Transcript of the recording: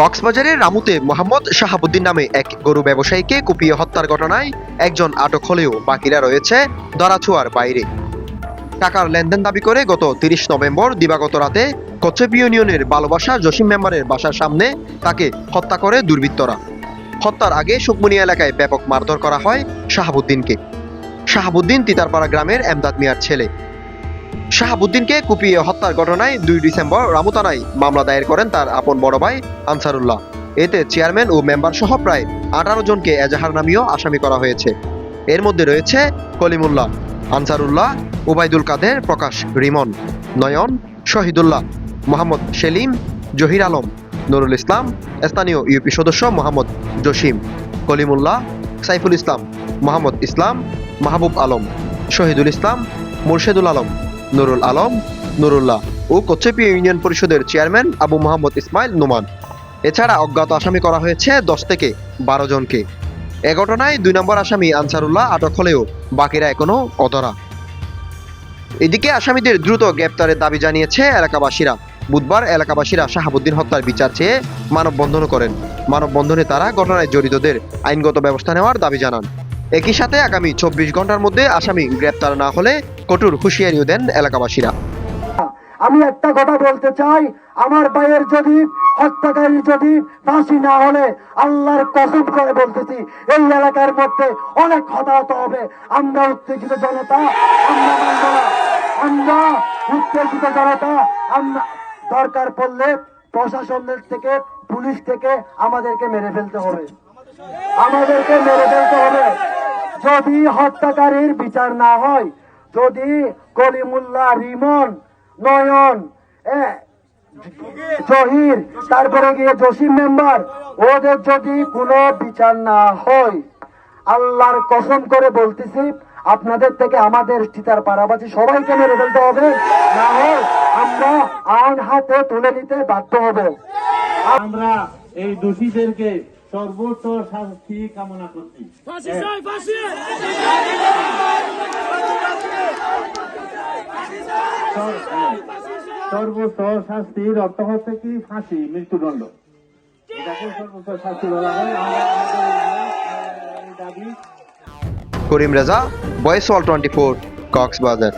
কক্সবাজারের রামুতে মোহাম্মদ শাহাবুদ্দিন নামে এক গরু ব্যবসায়ীকে কুপিয়ে হত্যার ঘটনায় একজন আটক হলেও বাকিরা রয়েছে ধরাছোঁয়ার বাইরে। টাকার লেনদেন দাবি করে গত তিরিশ নভেম্বর দিবাগত রাতে কচ্ছপ ইউনিয়নের ভালোবাসা জসিম মেম্বারের বাসার সামনে তাকে হত্যা করে দুর্বৃত্তরা। হত্যার আগে সুকমনি এলাকায় ব্যাপক মারধর করা হয় শাহাবুদ্দিনকে। শাহাবুদ্দিন তিতারপাড়া গ্রামের এমদাদ মিয়ার ছেলে। শাহাবুদ্দিনকে কুপিয়ে হত্যার ঘটনায় দুই ডিসেম্বর রামুতানায় মামলা দায়ের করেন তার আপন বড় ভাই আনসারুল্লাহ। এতে চেয়ারম্যান ও মেম্বার সহ প্রায় আঠারো জনকে এজাহার নামীয় আসামি করা হয়েছে। এর মধ্যে রয়েছে কলিমুল্লাহ, আনসারুল্লাহ ওবায়দুল কাদের, প্রকাশ রিমন, নয়ন, শহীদুল্লাহ, মোহাম্মদ সেলিম, জহির আলম, নুরুল ইসলাম, স্থানীয় ইউপি সদস্য মোহাম্মদ জসিম, কলিমুল্লাহ, সাইফুল ইসলাম, মোহাম্মদ ইসলাম, মাহবুব আলম, শহীদুল ইসলাম, মুর্শেদুল আলম নুরুল আলম, নুরুল্লাহ ও কচ্ছেপি ইউনিয়ন পরিষদের চেয়ারম্যান আবু মোহাম্মদ ইসমাইল নোমান। এছাড়া অজ্ঞাত আসামি করা হয়েছে দশ থেকে বারো জনকে। এ ঘটনায় দুই নম্বর আসামি আনসারুল্লাহ আটক হলেও বাকিরা এখনও অধরা। এদিকে আসামিদের দ্রুত গ্রেপ্তারের দাবি জানিয়েছে এলাকাবাসীরা। বুধবার এলাকাবাসীরা শাহাবুদ্দিন হত্যার বিচার চেয়ে মানববন্ধন করেন। মানববন্ধনে তারা ঘটনায় জড়িতদের আইনগত ব্যবস্থা নেওয়ার দাবি জানান। একই সাথে আগামী চব্বিশ ঘণ্টার মধ্যে আসামি গ্রেপ্তার না হলে কঠোর হুঁশিয়ারিও দেন এলাকাবাসীরা। আমি একটা কথা বলতে চাই, আমার ভাইয়ের যদি হত্যাকারী যদি ফাঁসি না হলে আল্লাহর কসম করে বলতেছি, এই এলাকার মধ্যে অনেক হতাহত হবে। আমরা উত্তেজিত জনতা, আমরা আমরা উত্তেজিত জনতা, আমরা দরকার পড়লে প্রশাসনের থেকে, পুলিশ থেকে আমাদেরকে মেরে ফেলতে হবে। আমাদেরকে মেরে ফেলতে হবে। যদি হত্যাকারীর বিচার না হয়, যদি কলিমুল্লাহ রিমন, নয়ন জহির, তারপরে গিয়ে জসিম মেম্বার, ওদের যদি কোনো বিচার না হয়, আল্লাহর কসম করে বলতেছি, আপনাদের থেকে আমাদের চিতার পাড়াবাসী সবাইকে মেরে ফেলতে হবে। না হয় আমরা আইন হাতে তুলে নিতে বাধ্য হব। আমরা এই দোষীদেরকে সর্বোচ্চ শাস্তি কামনা করছি। হ্যাঁ, সর্বোচ্চ শাস্তির অর্থ হচ্ছে কি? ফাঁসি মৃত্যুদণ্ড। এটাকে সর্বোচ্চ শাস্তি বলা হয়। দাবি করিম রেজা ভয়েস ওয়াল টোয়েন্টি ফোর কক্সবাজার।